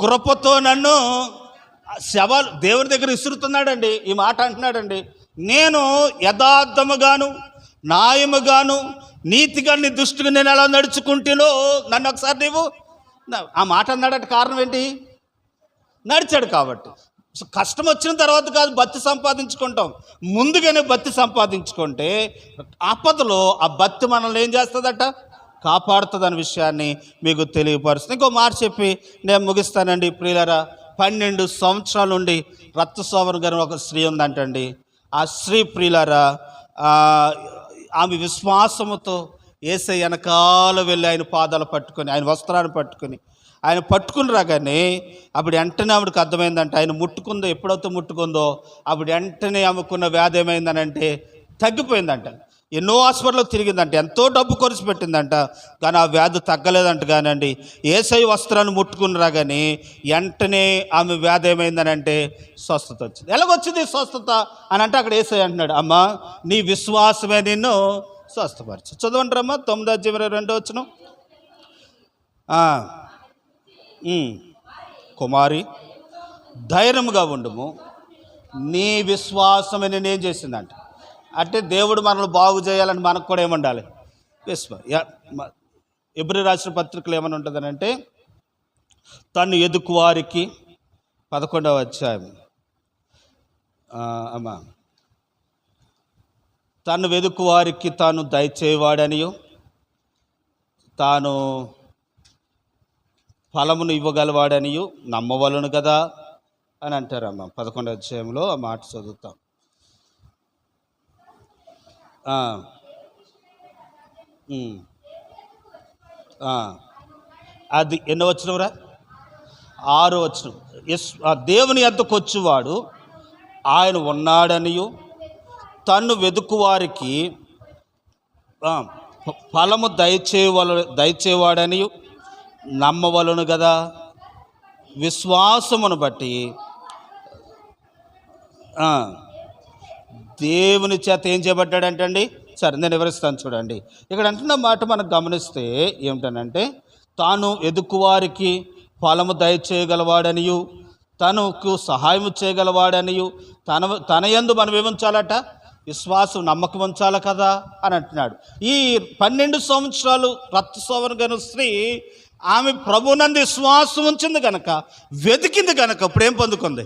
కృపతో నన్ను శవాలు దేవుని దగ్గర విసురుతున్నాడండి. ఈ మాట అంటున్నాడండి. నేను యథార్థముగాను న్యాయముగాను నీతిగా నీ దృష్టికి నేను ఎలా నడుచుకుంటేనో నన్ను ఒకసారి నీవు ఆ మాట అన్నాడట కారణం ఏంటి? నడిచాడు కాబట్టి. కష్టం వచ్చిన తర్వాత కాదు బత్తి సంపాదించుకుంటాం. ముందుగానే బత్తి సంపాదించుకుంటే ఆపదలో ఆ బత్తి మనల్ని ఏం చేస్తుందట? కాపాడుతుందన్న విషయాన్ని మీకు తెలియపరుస్తుంది. ఇంకో మాట చెప్పి నేను ముగిస్తానండి. ప్రియులరా పన్నెండు సంవత్సరాల నుండి రక్తస్వామర్ గారు ఒక స్త్రీ ఉందంటండి. ఆ స్త్రీ ప్రియులరా ఆమె విశ్వాసముతో ఏసై వెనకాల వెళ్ళి ఆయన పాదాలు పట్టుకొని ఆయన వస్త్రాన్ని పట్టుకొని ఆయన పట్టుకుని రాగానే అప్పుడు వెంటనే ఆవిడకి అర్థమైందంటే ఆయన ముట్టుకుందో ఎప్పుడైతే ముట్టుకుందో అప్పుడు వెంటనే ఆమెకున్న వ్యాధి ఏమైందనంటే తగ్గిపోయిందంట ఎన్నో హాస్పిటల్కి తిరిగిందంట ఎంతో డబ్బు ఖర్చు పెట్టిందంట కానీ ఆ వ్యాధి తగ్గలేదంట కానండి. ఏసై వస్త్రాన్ని ముట్టుకుని రాగానే వెంటనే ఆమె వ్యాధి ఏమైందనంటే స్వస్థత వచ్చింది. ఎలాగొచ్చింది స్వస్థత అని అంటే అక్కడ ఏసై అంటున్నాడు అమ్మా నీ విశ్వాసమే నిన్ను స్వస్థపరచు. చదవండి అమ్మా తొమ్మిది అధ్యాయం ఇరవై రెండో వచ్చిన కుమారి ధైర్యముగా ఉండము. నీ విశ్వాసమే నేనేం చేసిందంట? అంటే దేవుడు మనల్ని బాగు చేయాలని మనకు కూడా ఏముండాలి? విశ్వ ఎబ్రి రాసిన పత్రికలు ఏమైనా ఉంటుందనంటే తను ఎదుకువారికి పదకొండవ అధ్యాయం. అమ్మా. తను వెదుకువారికి తాను దయచేవాడనియు తాను ఫలమును ఇవ్వగలవాడనియు నమ్మవలను కదా అని అంటారమ్మ. పదకొండవ అధ్యాయంలో ఆ మాట చదువుతాం. అది ఎన్నో వచ్చినవరా ఆరు వచ్చిన ఎస్ దేవుని ఎద్దకు వచ్చేవాడు ఆయన ఉన్నాడనియు తన్ను వెదుకువారికి ఫలము దయచేవల దయచేవాడనియు నమ్మవలను కదా విశ్వాసమును బట్టి దేవుని చేత ఏం చేయబడ్డాడంటండి? సరే నేను వివరిస్తాను చూడండి. ఇక్కడ అంటున్న మాట మనం గమనిస్తే ఏమిటనంటే తాను ఎదుకువారికి ఫలము దయచేయగలవాడనియు తనకు సహాయం చేయగలవాడనియు తన తన యందు మనం ఏముంచాలట? విశ్వాసం నమ్మకం ఉంచాలి కదా అని అంటున్నాడు. ఈ పన్నెండు సంవత్సరాలు రక్తసోవన గను స్త్రీ ఆమె ప్రభునందు విశ్వాసం ఉంచింది కనుక వెతికింది కనుక ఇప్పుడు ఏం పొందుకుంది.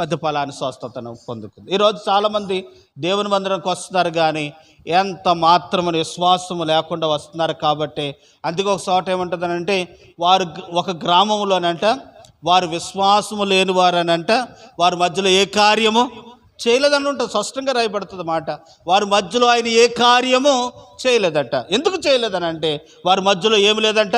పెద్ద ఫలాన్ని స్వస్థతను పొందుకుంది. ఈరోజు చాలామంది దేవుని మందిరంకి వస్తున్నారు కానీ ఎంత మాత్రము విశ్వాసము లేకుండా వస్తున్నారు కాబట్టి అందుకే ఒక చోట ఏముంటుందనంటే వారు ఒక గ్రామంలోనంట వారు విశ్వాసము లేని వారనంట వారి మధ్యలో ఏ కార్యము చేయలేదని ఉంటుంది. స్పష్టంగా రాయబడుతుంది మాట. వారి మధ్యలో ఆయన ఏ కార్యము చేయలేదట. ఎందుకు చేయలేదని అంటే వారి మధ్యలో ఏమి లేదంట?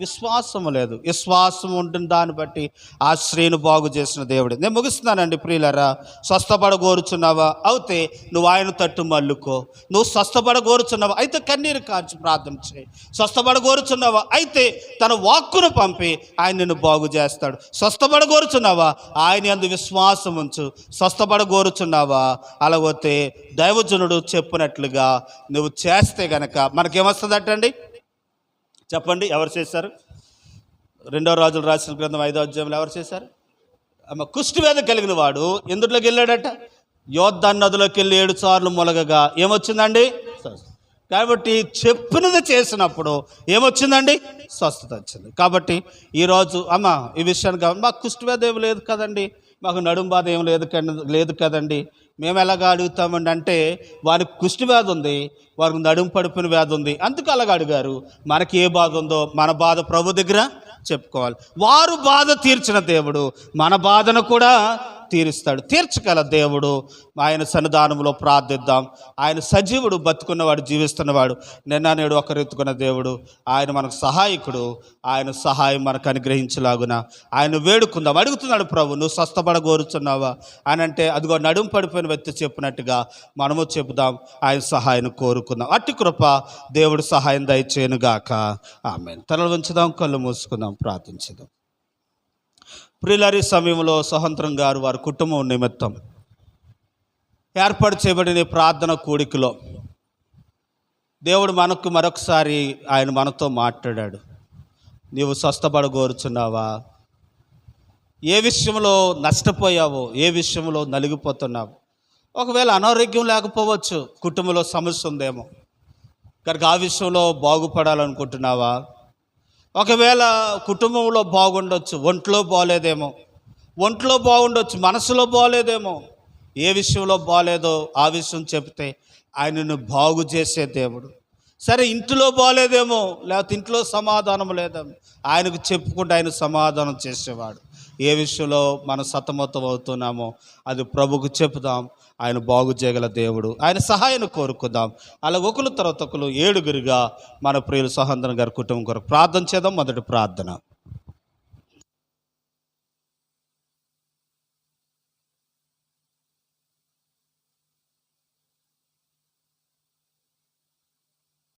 విశ్వాసం లేదు. విశ్వాసం ఉంటుంది దాన్ని బట్టి ఆ స్త్రీని బాగు చేసిన దేవుడు. నేను ముగిస్తున్నానండి ప్రియులరా. స్వస్థపడ కోరుచున్నావా అయితే నువ్వు ఆయన తట్టు మల్లుకో. నువ్వు స్వస్థపడ కోరుచున్నావా అయితే కన్నీరు కార్చి ప్రార్థన చేయి. స్వస్థపడ కోరుచున్నావా అయితే తన వాక్కును పంపి ఆయన నిన్ను బాగు చేస్తాడు. స్వస్థపడ కోరుచున్నావా ఆయన అందు విశ్వాసం ఉంచు. స్వస్థపడ కోరుచున్నావా అలాగోతే దైవజనుడు చెప్పినట్లుగా నువ్వు చేస్తే గనక మనకేమొస్తుందటండి? చెప్పండి ఎవరు చేశారు? రెండో రాజులు రాసిన గ్రంథం ఐదో అధ్యాయంలో ఎవరు చేశారు? అమ్మ కుష్టి వేద కలిగిన వాడు ఎందులోకి వెళ్ళాడట? యోద్ధాన్ నదిలోకి వెళ్ళి ఏడు సార్లు మొలగగా. ఏమొచ్చిందండి? కాబట్టి చెప్పినది చేసినప్పుడు ఏమొచ్చిందండి? స్వస్థత వచ్చింది. కాబట్టి ఈరోజు అమ్మ ఈ విషయాన్ని గమని మాకు కుష్టి వేద ఏం లేదు కదండి. మాకు నడుం బాధ ఏం లేదు లేదు కదండి. మేము ఎలాగ అడుగుతామండి అంటే వారికి కుష్టి వ్యాధి ఉంది వారికి నడుము పడుపున వ్యాధి ఉంది అందుకు అలాగ అడిగారు. మనకి ఏ బాధ ఉందో మన బాధ ప్రభు దగ్గర చెప్పుకోవాలి. వారు బాధ తీర్చిన దేవుడు మన బాధను కూడా తీరుస్తాడు. తీర్చగల దేవుడు. ఆయన సన్నిధానంలో ప్రార్థిద్దాం. ఆయన సజీవుడు బతుకున్నవాడు జీవిస్తున్నవాడు. నిన్న నేడు ఒకరెత్తుకున్న దేవుడు. ఆయన మనకు సహాయకుడు. ఆయన సహాయం మనకు అనుగ్రహించలాగున. ఆయన వేడుకుందాం. అడుగుతున్నాడు ప్రభు నువ్వు స్వస్థపడగోరుచున్నావా? అని అంటే అదిగో నడుం పడిపోయిన వ్యక్తి చెప్పినట్టుగా మనము చెబుదాం. ఆయన సహాయం కోరుకుందాం. అట్టి కృప దేవుడు సహాయం దయచేయనుగాక. ఆమె తలలు ఉంచుదాం కళ్ళు మూసుకుందాం ప్రార్థించుదాం ప్రిలరీ సమయంలో సహంత్రం గారు వారి కుటుంబం నిమిత్తం ఏర్పాటు చేయబడిన ప్రార్థన కూడికలో దేవుడు మనకు మరొకసారి ఆయన మనతో మాట్లాడాడు. నీవు స్వస్థపడగోరుచున్నావా? ఏ విషయంలో నష్టపోయావో? ఏ విషయంలో నలిగిపోతున్నావు? ఒకవేళ అనారోగ్యం లేకపోవచ్చు కుటుంబంలో సమస్య ఉందేమో. కనుక ఆ విషయంలో బాగుపడాలనుకుంటున్నావా? ఒకవేళ కుటుంబంలో బాగుండొచ్చు ఒంట్లో బాగోలేదేమో ఒంట్లో బాగుండొచ్చు మనసులో బాగోలేదేమో ఏ విషయంలో బాగలేదో ఆ విషయం చెప్తే ఆయనను బాగు చేసే దేవుడు. సరే ఇంట్లో బాగలేదేమో లేకపోతే ఇంట్లో సమాధానం లేదేమో ఆయనకు చెప్పుకుంటే ఆయన సమాధానం చేసేవాడు. ఏ విషయంలో మనం సతమతం అవుతున్నామో అది ప్రభుకు చెప్దాం ఆయన బాగు చేయగల దేవుడు. ఆయన సహాయాన్ని కోరుకుందాం. అలా ఒకరు తర్వాత ఒకరు ఏడుగురిగా మన ప్రియులు సహందరం గారి కుటుంబం కొరకు ప్రార్థన చేద్దాం. మొదటి ప్రార్థన.